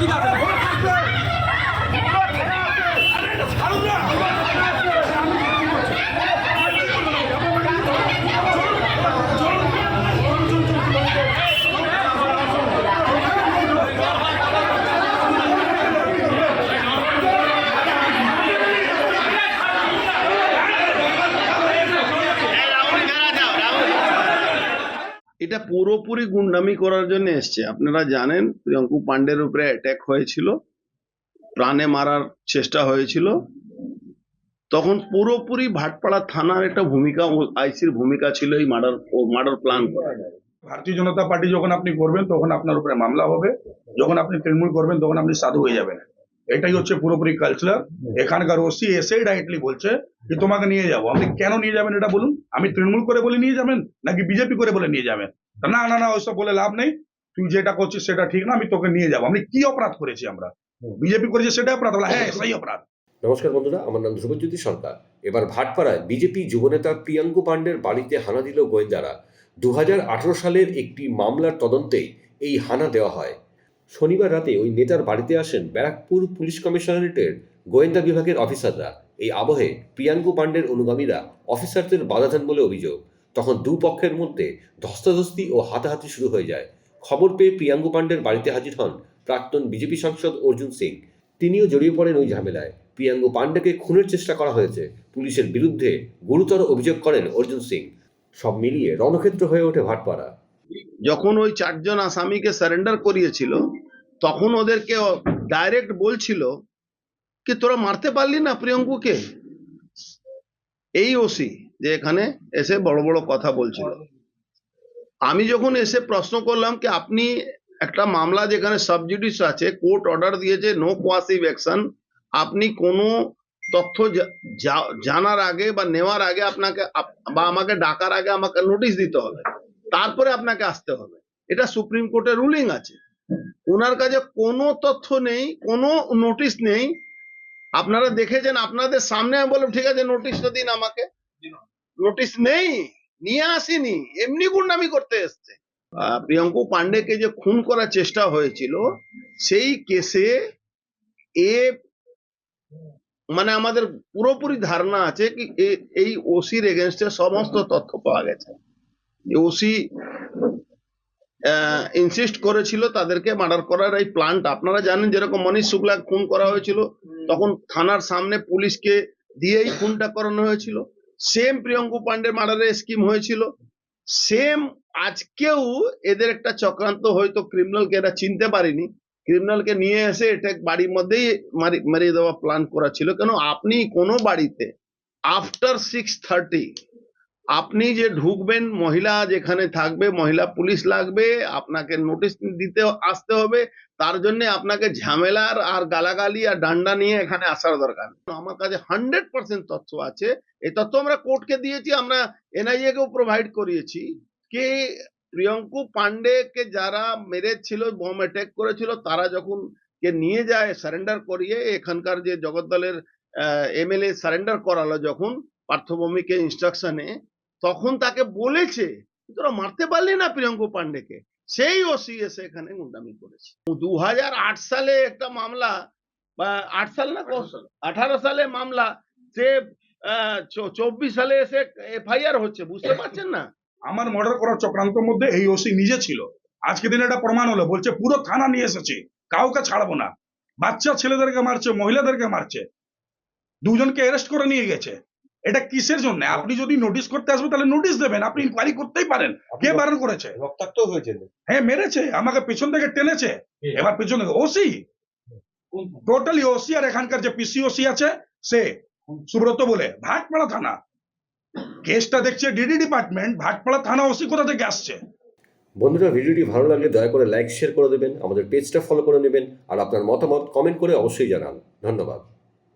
ঠিক আছে এটা পুরোপুরি গুন্ডামি করার জন্য এসছে। আপনারা জানেন, প্রিয়ঙ্কু পান্ডের উপরে অ্যাট্যাক হয়েছিল, প্রাণে মারার চেষ্টা হয়েছিল। তখন পুরোপুরি ভাটপাড়া থানার একটা ভূমিকা, আইসির ভূমিকা ছিল এই মার্ডার মার্ডার প্ল্যান করা। ভারতীয় জনতা পার্টি যখন আপনি করবেন, তখন আপনার উপরে মামলা হবে। যখন আপনি তৃণমূল করবেন, তখন আপনি সাধু হয়ে যাবেন। এটাই হচ্ছে পুরোপুরি কালচার এখানকার ওসি এসেই ডাইরেক্টলি বলছে যে তোমাকে নিয়ে যাব। আপনি কেন নিয়ে যাবেন এটা বলুন? আমি তৃণমূল করে বলে নিয়ে যাবেন নাকি বিজেপি করে বলে নিয়ে যাবেন? না না না ওইসব বলে লাভ নেই। তুই যেটা করছিস সেটা ঠিক না আমি তোকে নিয়ে যাব। আমি কি অপরাধ করেছি আমরা? বিজেপি করেছে সেটা অপরাধ। বলে হ্যাঁ সেই অপরাধ। নমস্কার বন্ধুরা আমার নাম ধ্রুবজ্যোতি সরকার। এবার ভাটপাড়ায় বিজেপি যুবনেতা প্রিয়াঙ্কু পাণ্ডের বাড়িতে হানা দিল গোয়েন্দারা। দু হাজার আঠারো সালের একটি মামলার তদন্তে এই হানা দেওয়া হয়। শনিবার রাতে ওই নেতার বাড়িতে আসেন ব্যারাকপুর পুলিশ কমিশনারেটের গোয়েন্দা বিভাগের অফিসাররা। এই আবহে প্রিয়াঙ্কু পাণ্ডের অনুগামীরা অফিসারদের বাধা দেন বলে অভিযোগ। তখন দুপক্ষের মধ্যে ধস্তাধস্তি ও হাতাহাতি শুরু হয়ে যায়। খবর পেয়ে প্রিয়াঙ্কু পাণ্ডের বাড়িতে হাজির হন প্রাক্তন বিজেপি সাংসদ অর্জুন সিং। তিনিও জড়িয়ে পড়েন ওই ঝামেলায়। প্রিয়াঙ্কু পাণ্ডেকে খুনের চেষ্টা করা হয়েছে। পুলিশের বিরুদ্ধে গুরুতর অভিযোগ করেন অর্জুন সিং। সব মিলিয়ে রণক্ষেত্র হয়ে ওঠে ভাটপাড়া। যখন ওই চারজন আসামিকে সারেন্ডার করিয়েছিল তখন ওদেরকে ডাইরেক্ট বলছিল কি, তোরা মারতে পারলি না প্রিয়ঙ্কুকে? এই ওসি যে এখানে এসে বড় বড় কথা বলছিল। আমি যখন এসে প্রশ্ন করলাম কি, আপনি একটা মামলা যেখানে সাবজুডিস আছে কোর্ট অর্ডার দিয়েছে নো কোয়াসিভ অ্যাকশন আপনি কোনো তথ্য জানার আগে বা নেওয়ার আগে আপনাকে বা আমাকে ডাকার আগে আমাকে নোটিশ দিতে হবে। তারপরে আপনাকে আসতে হবে। এটা সুপ্রিম কোর্টের রুলিং আছে। ওনার কাছে কোনো তথ্য নেই, কোনো নোটিশ নেই। আপনারা দেখেছেন, আপনাদের সামনে আমি বললাম, ঠিক আছে নোটিশটা দিন আমাকে। নোটিশ নেই, নিয়ে আসিনি, এমনি গুন্ডামি করতে এসছে। প্রিয়ঙ্কু পান্ডেকে যে খুন করার চেষ্টা হয়েছিল, সেই কেসে এ মানে আমাদের পুরোপুরি ধারণা আছে কি এই ওসির এগেনস্টে সমস্ত তথ্য পাওয়া গেছে। ওসি ইনসিস্ট করেছিল তাদেরকে মার্ডার করার এই প্ল্যানটা আপনারা জানেন যেরকম মনীষ শুক্লা খুন করা হয়েছিল তখন থানার সামনে পুলিশকে দিয়েই খুনটা করানো হয়েছিল। সেম প্রিয়ঙ্কু পান্ডের মার্ডারের স্কিম হয়েছিল। সেম আজকেও এদের একটা চক্রান্ত হয়তো ক্রিমিনালকে এরা চিনতে পারেনি। ক্রিমিনালকে নিয়ে এসে এটা বাড়ির মধ্যেই মারি- মারিয়ে দেওয়া প্ল্যান করা ছিল। কেন? আপনি কোনো বাড়িতে আফটার সিক্স থার্টি আপনি যে ঢুকবেন, মহিলা যেখানে থাকবে, মহিলা পুলিশ লাগবে, আপনাকে নোটিশ দিতে আসতে হবে, তার জন্য আপনাকে ঝামেলার আর গালাগালি আর ডান্ডা নিয়ে এখানে আসার দরকার। আমার কাছে হান্ড্রেড পার্সেন্ট তথ্য আছে এই তথ্য আমরা কোর্টকে দিয়েছি, আমরা এনআইএ কেও প্রোভাইড করিয়েছি কি প্রিয়ঙ্কু পান্ডেকে যারা মেরেছিল বোম অ্যাটাক করেছিল, তারা যখন কে নিয়ে যায় সারেন্ডার করিয়ে, এখানকার যে জগদ্দলের এমএলএ সারেন্ডার করালো যখন, পার্থভূমিকে ইনস্ট্রাকশনে তখন তাকে বলেছে তোরা মারতে পারলি না প্রিয়ঙ্কু পান্ডেকে? সেই ওসি এসে এখানে গুন্ডামি করেছে। দু সালে একটা মামলা বা আট সাল না আঠারো সালে। মামলা সে চব্বিশ সালে এসে এফআইআর হচ্ছে বুঝতে পারছেন না? আমার মর্ডার করার চক্রান্তের মধ্যে এই ওসি নিজে ছিল। আজকে দিনে এটা প্রমাণ হলো বলছে পুরো থানা নিয়ে এসেছে কাউকে ছাড়বো না। বাচ্চা ছেলেদেরকে মারছে মহিলাদেরকে মারছে দুজনকে অ্যারেস্ট করে নিয়ে গেছে। এটা কিসের জন্য? আপনি যদি নোটিশ করতে আসবে তাহলে নোটিশ দেবেন। আপনি ইনকোয়ারি করতেই পারেন। কে বারণ করেছে? রক্তাক্ত হয়েছে হ্যাঁ মেরেছে। আমাকে পেছন থেকে টেনেছে। এবার পেছন থেকে ওসি টোটালি ওসি আর এখানকার যে পিসি ওসি আছে সে সুব্রত বলে ভাটপাড়া থানা। কেসটা দেখছে ডিডি ডিপার্টমেন্ট ভাটপাড়া থানা ওসি কোথা থেকে আসছে? বন্ধুরা ভিডিওটি ভালো লাগলে দয়া করে লাইক শেয়ার করে দেবেন। আমাদের পেজটা ফলো করে নেবেন। আর আপনার মতামত কমেন্ট করে অবশ্যই জানান। ধন্যবাদ।